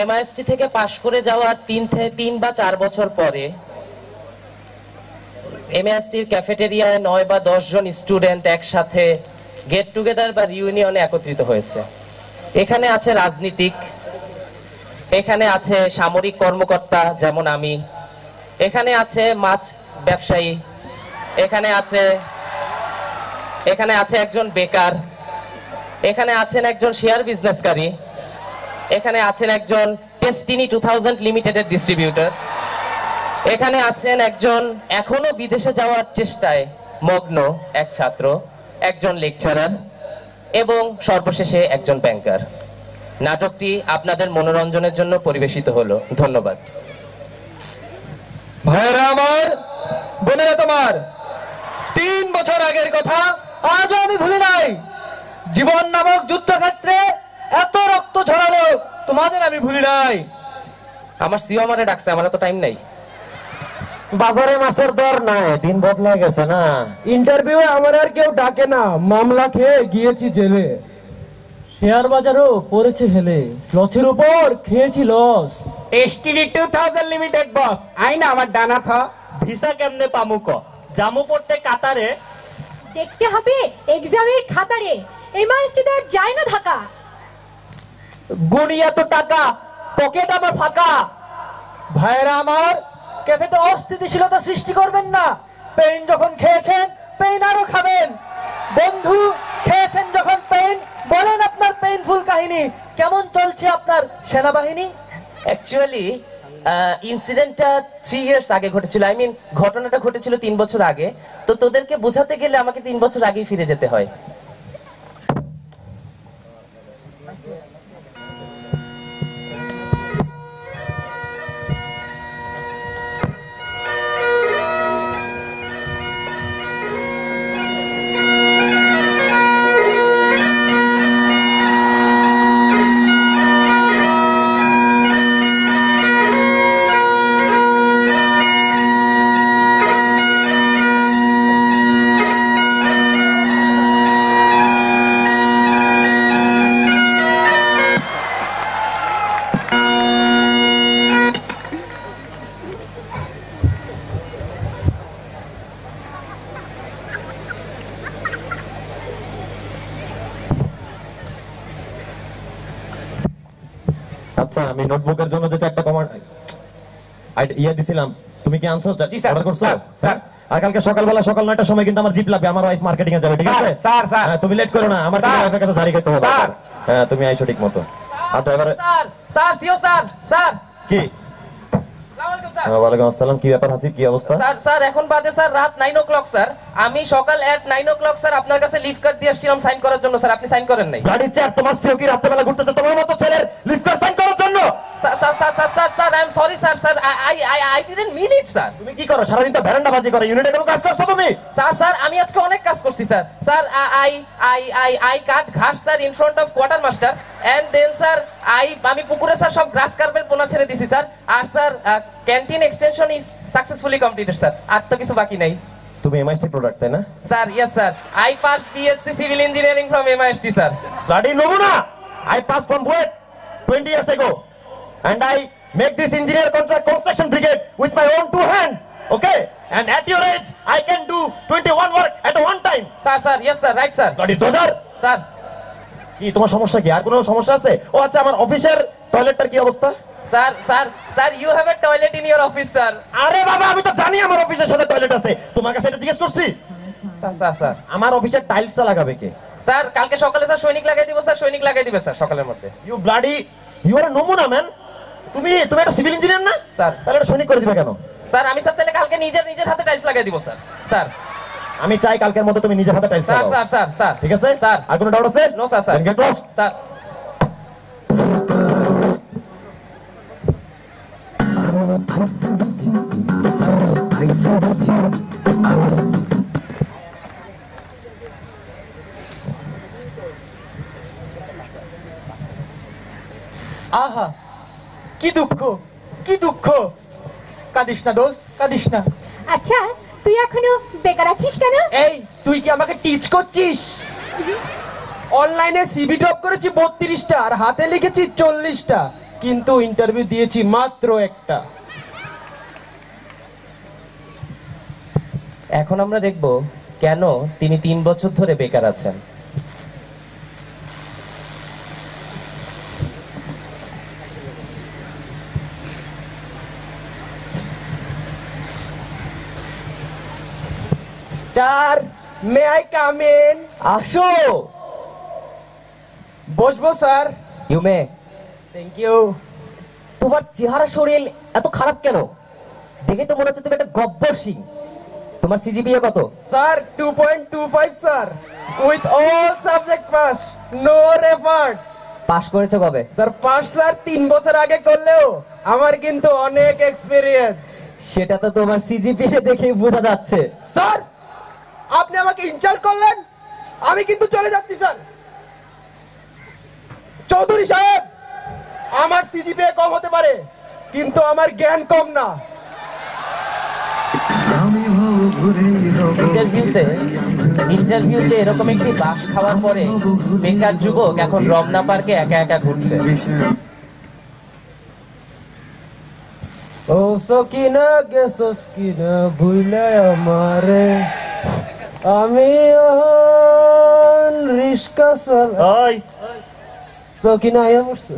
MIST থেকে পাশ করে যাওয়ার তিন থেকে তিন বা চার বছর পরে এমআইএসটির ক্যাফেটেরিয়ায় নয় বা দশ জন স্টুডেন্ট একসাথে গেট টুগেদার বা রিউনিয়নে একত্রিত হয়েছে। এখানে আছে রাজনীতিক, এখানে আছে সামরিক কর্মকর্তা যেমন আমি, এখানে আছে মাছ ব্যবসায়ী, এখানে আছে এখানে আছে একজন বেকার, এখানে আছেন একজন শেয়ার বিজনেসকারী এখানে আছেন একজন টেস্টিনি টু থাউজেন্ড লিমিটেডের ডিস্ট্রিবিউটর এখানে আছেন একজন এখনও বিদেশে যাওয়ার চেষ্টায় মগ্ন এক ছাত্র, একজন লেকচারার এবং সর্বশেষে একজন ব্যাংকার নাটকটি আপনাদের মনোরঞ্জনের জন্য পরিবেশিত হলো। ধন্যবাদ। ভাইরা আমার, বোনেরা তোমার, তিন বছর আগের কথা আজও আমি ভুলি নাই। জীবন নামক যুদ্ধক্ষেত্রে এত রক্ত ঝরালো তোমাদের আমি ভুলি নাই। আমার সিও আমারে ডাকছে আমার তো টাইম নাই। বাজারে মাছের দর নাই দিন বদলে গেছে না। ইন্টারভিউ আমার আর কেউ ডাকে না মামলা খেয়ে গিয়েছি জেলে। শেয়ার বাজারও পড়েছে হেলে লসের উপর খেয়েছি লস। এসটিডি টু থাউজেন্ড লিমিটেড বস আই না আমার ডানা থা। ভিসা কেমনে পামুক জামু পড়তে কাতারে? দেখতে হবে এক্সামের খাতারে। এমআইএসটিদের যায় না ঢাকা গুণি এত টাকা, পকেট আমার ফাঁকা। ভাইরা আমার ক্যাফেতে অস্থিতিশীলতা সৃষ্টি করবেন না। পেইন যখন খেয়েছেন আরও খাবেন। বন্ধু, খেয়েছেন যখন বলেন আপনার পেইনফুল কাহিনী। কেমন চলছে আপনার সেনাবাহিনী? অ্যাকচুয়ালি ইনসিডেন্টটা থ্রি ইয়ার্স আগে ঘটেছিল। আই মিন ঘটনাটা ঘটেছিল তিন বছর আগে। তো তোদেরকে বোঝাতে গেলে আমাকে তিন বছর আগেই ফিরে যেতে হয়। আচ্ছা আমি নোটবুকের জন্য যে চারটা কমান্ড ইয়ে দিছিলাম। তুমি কি আনছো? জি, স্যার। অর্ডার করছ? Sir, sir. আর কালকে সকালবেলা সকাল নয়টার সময় কিন্তু আমার জিপ লাগবে আমার ওয়াইফ মার্কেটিং এ যাবে ঠিক আছে? Sir, sir. হ্যাঁ, তুমি লেট করো না আমার ওয়াইফের কাছে জারি করতে হবে। স্যার। হ্যাঁ তুমি আইসো ঠিক মতো। আর driver sir sir CO sir. কি? হ্যাঁ, কি ব্যাপার হাসিব কি অবস্থা? স্যার স্যার এখন বাজে স্যার রাত নাইন ও ক্লক স্যার। আমি সকাল at nine o'clock sir আপনার কাছে লিভ কার্ড দিয়ে আসছিলাম সাইন করার জন্য স্যার আপনি সাইন করেন নাই। গাড়ি তোমার সিও কি রাত্রেবেলা ঘুরতেছে? তোমার মতো ছেলের লিফট সাইন করার জন্য sir sir sir sir sir sir I am sorry sir sir I I I didn't mean it sir তুমি কি করো? সারাদিন তো ভ্যারান্ডাবাজি করো ইউনিটে কোনো কাজ করছ তুমি? স্যার স্যার আমি আজকে অনেক কাজ করছি sir sir I I I I cut ঘাস sir in front of quarter master and then sir I আমি পুকুরে স্যার সব গ্রাস কার্পেট পোনা ছেড়ে দিছি sir R sir canteen extension is successfully completed sir আর তো কিছু বাকি নাই। তুমি এমআইসি প্রোডাক্ট তাই না? Sir yes sir I pass BSc civil engineering from MIST sir Bloody Nomuna! I passed from Buet 20 years ago. And I make this engineer contract construction brigade with my own two hand. Okay? And at your age, I can do 21 work at one time. Sir sir yes sir right sir Bloody dozer! Sir কি তোমার সমস্যা কি? আর কোনো সমস্যা আছে? ও আচ্ছা আমার অফিসের টয়লেটটার কি অবস্থা? Sir sir sir you have a toilet in your office sir আরে বাবা আমি তো জানি আমার অফিসের সাথে টয়লেট আছে। তোমার কাছে এটা জিজ্ঞেস করছি? স্যার স্যার স্যার আমার অফিসের টাইলসটা লাগাবে কে? স্যার কালকে সকালে স্যার সৈনিক লাগাই দিব স্যার সৈনিক লাগাই দিবে স্যার সকালের মধ্যে। ইউ ব্লাডি ইউ আর নমুনা ম্যান তুমি তুমি একটা সিভিল ইঞ্জিনিয়ার না? স্যার। তাহলে এটা সৈনিক করে দিবে কেন? স্যার আমি স্যার তাহলে কালকে নিজের নিজের হাতে টাইলস লাগাই দিব স্যার। স্যার। আমি চাই কালকের মতো তুমি নিজের হাতে tiles sir sir sir sir. ঠিক আছে? স্যার। আর কোনো ডাউট আছে? No sir sir. Get lost. Sir. আহা কি দুঃখ? কি দুঃখ? কাঁদিস না দোস্ত কাঁদিস না। আচ্ছা তুই এখনও বেকার আছিস কেন? এই তুই কি আমাকে টিচ করছিস? অনলাইনে সিভি ড্রপ করেছি বত্রিশটা আর হাতে লিখেছি চল্লিশটা কিন্তু ইন্টারভিউ দিয়েছি মাত্র একটা। এখন আমরা দেখব কেন তিনি তিন বছর ধরে বেকার আছেন। Sir may I come in আসো। বসবো sir. You may thank you তোমার চেহারা শরীর এত খারাপ কেন? দেখে তো মনে হচ্ছে তুমি একটা গব্বর সিং। তোমার সিজিপিএ কত? Sir two point two five sir. With all subject pass no referred pass করেছ কবে? স্যার পাস স্যার তিন বছর আগে করলেও আমার কিন্তু অনেক এক্সপিরিয়েন্স সেটা তো তোমার সিজিপিএ দেখে বোঝা যাচ্ছে। স্যার আপনি আমাকে ইনসাল্ট করলেন? আমি কিন্তু চলে যাচ্ছি স্যার। চৌধুরী সাহেব আমার সিজিপিএ কম হতে পারে কিন্তু আমার জ্ঞান কম না। ইন্টারভিউতে ইন্টারভিউতে এরকম একটি বাস খাওয়ার পরে বেকার যুবক এখন রমনা পার্কে একা একা ঘুরছে। ও সকিনা গে সকিনা ভুলে আমারে। আমি রিস্কা চল ওই। সকিনা আয়া পড়ছে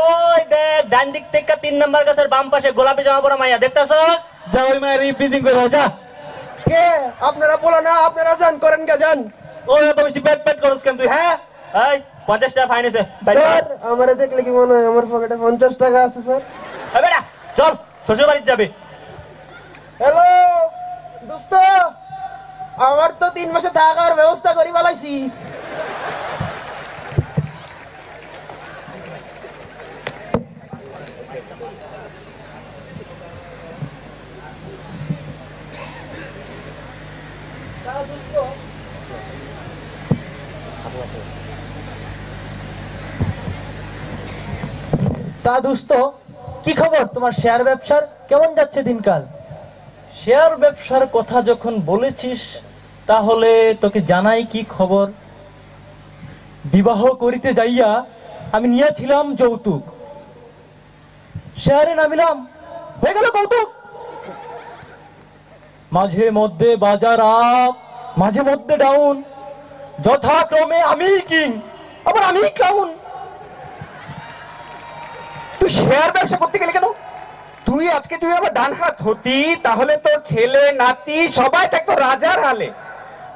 ওই দেখ ডান দিক থেকে তিন নাম্বার গাছের বাম পাশে গোলাপি জামা পরা মাইয়া দেখতাছস? যা ওই মায়ের রিপ্রেজিং করে যা। কে? আপনারা বলো না আপনারা যান করেন কে যান। ওই এত বেশি পেট পেট করছ কেন তুই হ্যাঁ? এই পঞ্চাশ টাকা ফাইন আছে। স্যার আমারে দেখলে কি মনে হয় আমার পকেটে পঞ্চাশ টাকা আছে স্যার বেটা চল শ্বশুর বাড়িতে যাবে। হ্যালো দোস্ত? আমার তো তিন মাসে থাকার ব্যবস্থা করি বলাইছি তা দোস্ত, কি খবর? তোমার শেয়ার ব্যবসার কেমন যাচ্ছে দিনকাল? শেয়ার ব্যবসার কথা যখন বলেছিস, তাহলে তোকে জানাই কি খবর? বিবাহ করিতে যাইয়া আমি নিয়েছিলাম যৌতুক। শেয়ারে নামিলাম, হয়ে গেল কৌতুক। মাঝে মধ্যে বাজার আপ, মাঝে মধ্যে ডাউন যথাক্রমে আমি কিং আবার আমি ক্লাউন তুই শেয়ার ব্যবসা করতে গেলে কেন? তুই আজকে তুই আবার ডান হাত হতি, তাহলে তোর ছেলে, নাতি সবাই থাকতো রাজার হালে।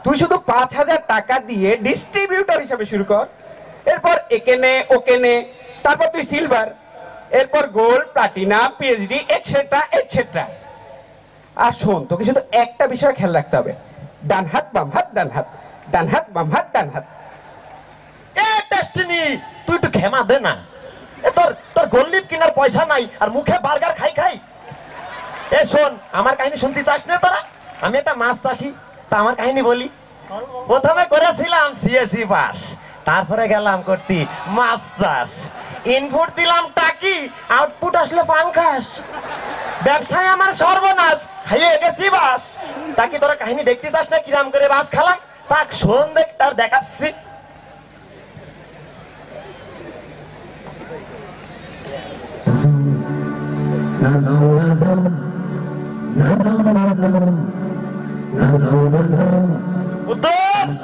তুই শুধু পাঁচ হাজার টাকা দিয়ে ডিস্ট্রিবিউটর হিসেবে শুরু কর। এরপর একে নে ওকে নে তারপর তুই সিলভার এরপর gold platina PhD etcetera etcetera আর শোন, তোকে শুধু একটা বিষয় খেয়াল রাখতে হবে। ডান হাত, বাম হাত, ডান হাত ডান হাত, বাম হাত, ডান হাত। এ ডেস্টিনি তুই একটু ক্ষমা দে না। তোর তোর কিনার পয়সা নাই আর মুখে বার্গার খাই খাই। এ শোন, আমার কাহিনী শুনতে চাস না তোরা? আমি একটা মাছ চাষি, তা আমার কাহিনী বলি। প্রথমে করেছিলাম সিএসি পাস, তারপরে গেলাম করতে মাছ চাষ। ইনপুট দিলাম টাকি আউটপুট আসলে পাঙ্কাস ব্যবসায় আমার সর্বনাশ, খাইয়ে গেছি বাস। তাকে তোরা কাহিনী দেখতে চাস না কিরাম করে বাস খালাম? তাক শোন দেখ, তার দেখাচ্ছি। কুদ্দুস!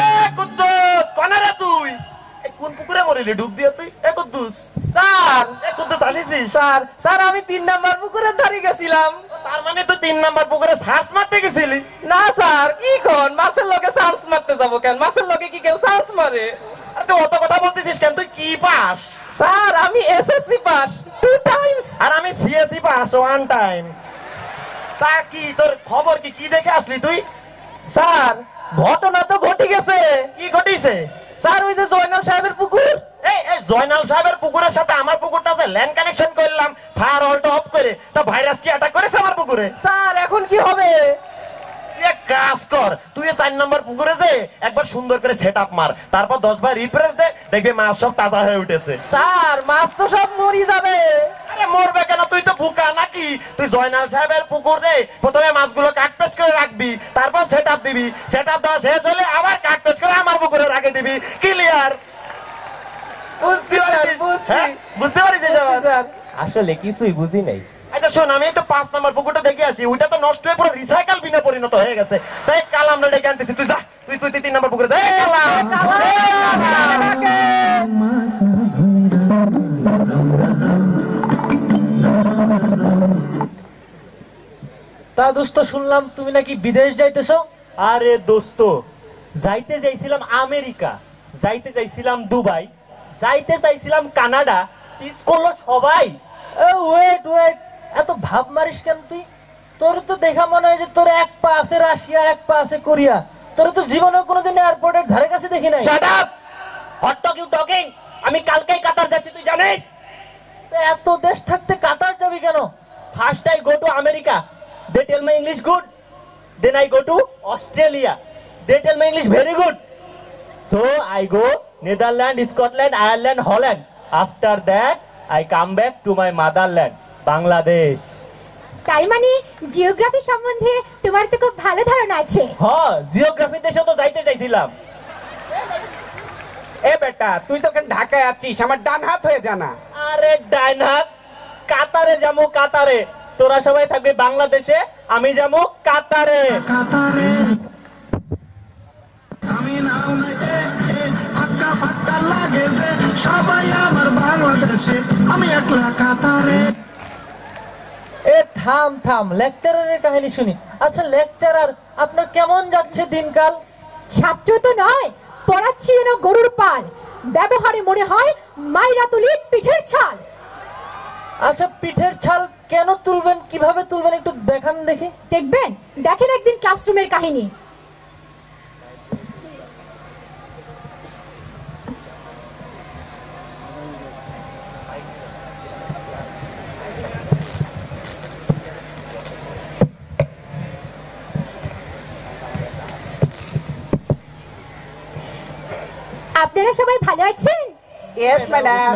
এ কুদ্দুস কোনে রে তুই? এ কোন পুকুরে মরিলি? ডুব দিয়ে তুই? এ কুদ্দুস। স্যার এ কুদ্দুস আসিস? স্যার স্যার আমি তিন নাম্বার পুকুরের ধারে গেছিলাম। তার মানে তুই তিন নাম্বার পুকুরে সার্চ মারতে গেছিলি? না স্যার কি কোন? মাছের লগে চান্স মারতে যাব কেন? মাছের লগে কি কেউ চান্স মারে? আর তুই অত কথা বলতেছিস কেন? তুই কি পাস? স্যার আমি এসএসসি পাস। টু টাইমস আর আমি সিএসসি পাস ওয়ান টাইম তা কি তোর খবর কি? কি দেখে আসলি তুই? স্যার ঘটনা তো ঘটে গেছে। কি ঘটিছে? স্যার ওই যে জয়নাল সাহেবের পুকুর। এই এই জয়নাল সাহেবের পুকুরের সাথে আমার পুকুরটা যে ল্যান্ড কানেকশন করলাম ফায়ার অলটা অফ করে তা ভাইরাস কি অ্যাটাক করেছে আমার পুকুরে? স্যার এখন কি হবে? এক কাজ কর তুই চার নম্বর পুকুরে যে একবার সুন্দর করে সেট আপ মার তারপর দশ বার রিফ্রেশ দে দেখবি মাছ সব তাজা হয়ে উঠেছে। স্যার মাছ তো সব মরি যাবে। আরে মরবে কেন? তুই তো বুকা নাকি? তুই জয়নাল সাহেবের পুকুরে প্রথমে মাছগুলো কাট পেস্ট করে রাখবি তারপর সেট আপ দিবি। সেট আপ দেওয়া শেষ হলে আবার কাট পেস্ট করে আমার পুকুরে রাখে দিবি। ক্লিয়ার বুঝতে পারছিস বুঝছি। হ্যাঁ? বুঝতে পারিস আসলে কিছুই বুঝি নাই। আচ্ছা শোন আমি একটা পাঁচ নাম্বার পুকুরটা দেখে আসি। ওইটা তো নষ্ট হয়ে পুরো রিসাইকেল বিনে পরিণত হয়ে গেছে। তাই কাল আমরা ডেকে আনতেছি। তুই যা তুই তুই তিন নাম্বার পুকুরে যা। তা দোস্ত শুনলাম তুমি নাকি বিদেশ যাইতেছো? আরে দোস্ত যাইতে যাইছিলাম আমেরিকা যাইতে যাইছিলাম দুবাই যাইতে চাইছিলাম কানাডা করল সবাই। ওয়েট ওয়েট এত ভাব মারিস কেন তুই? তোর তো দেখা মনে হয় যে তোর এক পা আছে রাশিয়া এক পা আছে কোরিয়া। তোর তো জীবনে কোনোদিন এয়ারপোর্টের ধারে কাছে দেখি নাই। Shut up hot talk you talking আমি কালকেই কাতার যাচ্ছি তুই জানিস? তো এত দেশ থাকতে কাতার যাবি কেন? First I go to America they tell my English good then I go to Australia they tell my English very good so I go Netherland Scotland Ireland Holland after that I come back to my motherland Bangladesh. তাই মানে geography সম্বন্ধে তোমার তো খুব ভালো ধারণা আছে। হ জিওগ্রাফি দেশে তো যাইতে চাইছিলাম। এ বেটা তুই তো ওখানে ঢাকায় আছিস আমার ডান হাত হয়ে জানা আরে ডাইন হাত কাতারে যাব কাতারে। তোরা সবাই থাকবে বাংলাদেশে আমি যাব কাতারে। কাতারে। সবাই আমার বাংলাদেশে আমি একলা কাতারে। থাম থাম লেকচারারের কাহিনী শুনি। আচ্ছা লেকচারার আপনার কেমন যাচ্ছে দিনকাল? ছাত্র তো নয় পড়াচ্ছি যেন গরুর পাল। ব্যবহারে মনে হয় মাইরা তুলি পিঠের ছাল। আচ্ছা পিঠের ছাল কেন তুলবেন? কীভাবে তুলবেন? একটু দেখান দেখি। দেখবেন দেখেন একদিন ক্লাসরুমের কাহিনী। আপনারা সবাই ভালো আছেন yes madam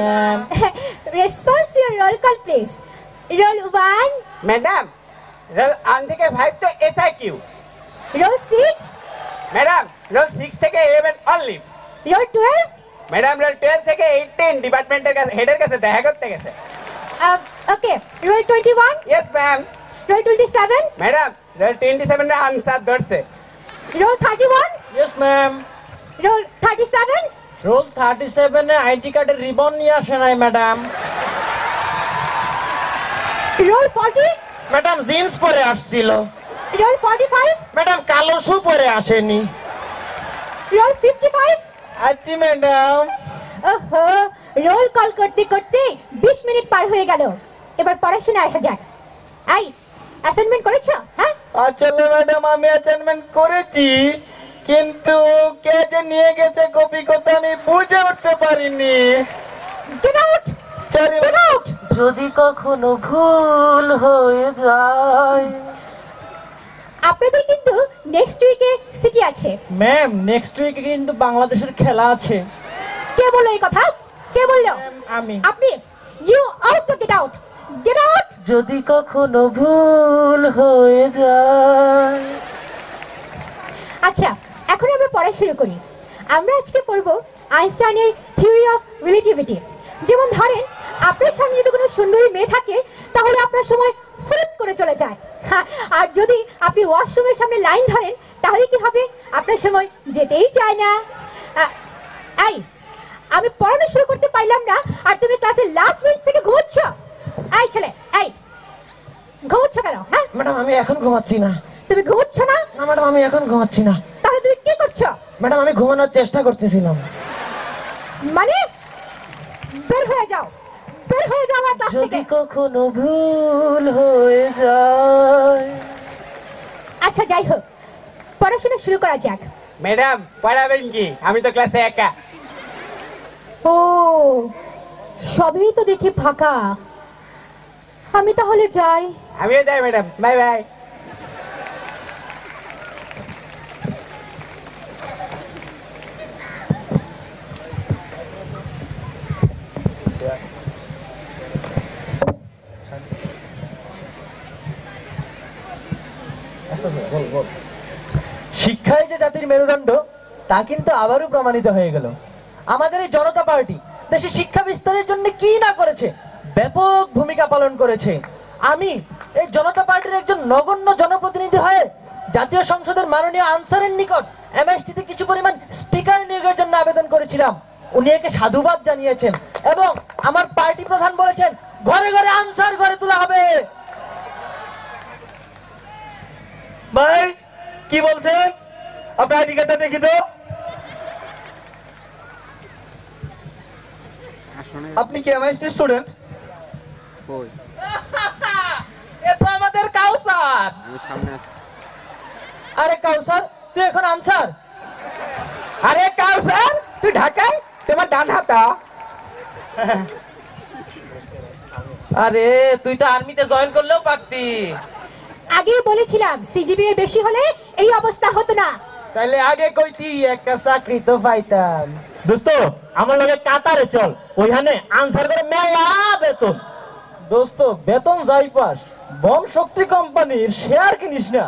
response your roll call please roll one madam roll one থেকে ফাইভ তো S I Q roll six madam roll six থেকে eleven only roll twelve madam roll twelve থেকে এইটিন ডিপার্টমেন্টের কাছে হেডের কাছে দেখা করতে গেছে okay roll twenty one yes ma'am roll twenty seven madam roll twenty সেভেনের আনসার ধরছে roll thirty one yes ma'am roll thirty seven roll thirty সেভেনে আইডি কার্ডের রিবন নিয়ে আসে নাই madam roll forty madam jeans পরে আসছিল। রোল ফর্টি ফাইভ ম্যাডাম কালো শু পরে আসেনি। রোল ফিফটি ফাইভ আচ্ছি ম্যাডাম ওহো রোল কল করতে করতে বিশ মিনিট পার হয়ে গেল। এবার পড়াশোনা আসা যাক। আই অ্যাসাইনমেন্ট করেছ? হ্যাঁ? আসলে ম্যাডাম আমি অ্যাসাইনমেন্ট করেছি। কিন্তু কে যে নিয়ে গেছে কপি করতে আমি বুঝে উঠতে পারিনি। গেট আউট সরি গেট যদি কখনো ভুল হয়ে যায়। আপনাদের কিন্তু নেক্সট উইকে সিটি আছে। ম্যাম নেক্সট উইকে কিন্তু বাংলাদেশের খেলা আছে। কে বলল এই কথা? কে বলল? আমি। আপনি। You also get out get out যদি কখনো ভুল হয়ে যায়। আচ্ছা এখন আমরা পড়া শুরু করি। আমরা আজকে পড়ব আইনস্টাইনের থিওরি অফ রিলেটিভিটি। যেমন ধরেন আপনার সামনে যদি কোনো সুন্দরী মেয়ে থাকে তাহলে আপনার সময় ফুরুত করে চলে যায়। আর যদি আপনি ওয়াশরুমের সামনে লাইন ধরেন তাহলে কি হবে? আপনার সময় যেতেই চায় না। এই আমি পড়ানো শুরু করতে পারলাম না আর তুমি ক্লাসের লাস্ট বেঞ্চ থেকে ঘুমোচ্ছ। এই ছেলে এই ঘুমোচ্ছ কেন হ্যাঁ? ম্যাডাম আমি এখন ঘুমাচ্ছি না। তুমি ঘুমোচ্ছ না? না ম্যাডাম আমি এখন ঘুমাচ্ছি না। করছ ম্যাডাম আমি ঘুমানোর চেষ্টা করতেছিলাম। মানে? বের হয়ে যাও। বের হয়ে যাও আমার ক্লাস যদি থেকে। কখনো ভুল হয়ে যায়। আচ্ছা যাই হোক। পড়াশোনা শুরু করা যাক। ম্যাডাম পড়াবেন কি? আমি তো ক্লাসে একা। ও সবই তো দেখি ফাঁকা। আমি তাহলে যাই। আমিও যাই ম্যাডাম। Bye bye. তা কিন্তু আবারও প্রমাণিত হয়ে গেল। আমাদের এই জনতা পার্টি দেশে শিক্ষা বিস্তারের জন্য কি না করেছে, ব্যাপক ভূমিকা পালন করেছে। আমি এই জনতা পার্টির একজন নগণ্য জনপ্রতিনিধি হয়ে জাতীয় সংসদের মাননীয় আনসারের নিকট এমএসটিতে কিছু পরিমাণ স্পিকার নিয়োগের জন্য আবেদন করেছিলাম। উনি একে সাধুবাদ জানিয়েছেন এবং আমার পার্টি প্রধান বলেছেন, ঘরে ঘরে আনসার ঘরে তোলা হবে। ভাই, কি বলছেন? আপনার আইডি কার্ডটা দেখি তো। আপনি কি এমএসটি স্টুডেন্ট এ তো আমাদের কাউসার। সামনে আছে। আরে কাউসার তুই এখন আনসার? আরে কাউসার তুই ঢাকায়? তোমার ডান হাতা। আরে তুই তো আর্মিতে জয়েন করলেও পারতি। আগেই বলেছিলাম সিজিপিএ বেশি হলে এই অবস্থা হতো না। তাহলে আগে কইতি একটা চাকরি তো পাইতাম। দোস্ত আমার লগে কাতারে চল। ওইখানে আনসার করে মেলা বেতন। দোস্ত, বেতন যাই পাস। বম শক্তি কোম্পানির শেয়ার কিনিস না।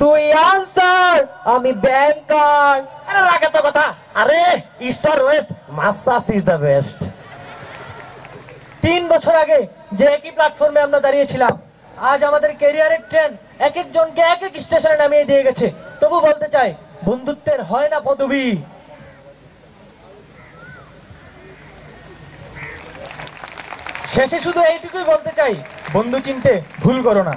তুই আনসার আমি ব্যাংকার আরে লাগে তো কথা। আরে east or west মাসাস is the best তিন বছর আগে যে একই প্ল্যাটফর্মে আমরা দাঁড়িয়েছিলাম, আজ আমাদের ক্যারিয়ারের ট্রেন এক এক জনকে এক এক স্টেশনে নামিয়ে দিয়ে গেছে। তবু বলতে চাই, বন্ধুত্বের হয় না পদবি। শেষে শুধু এইটুকুই বলতে চাই বন্ধু চিনতে ভুল করো না।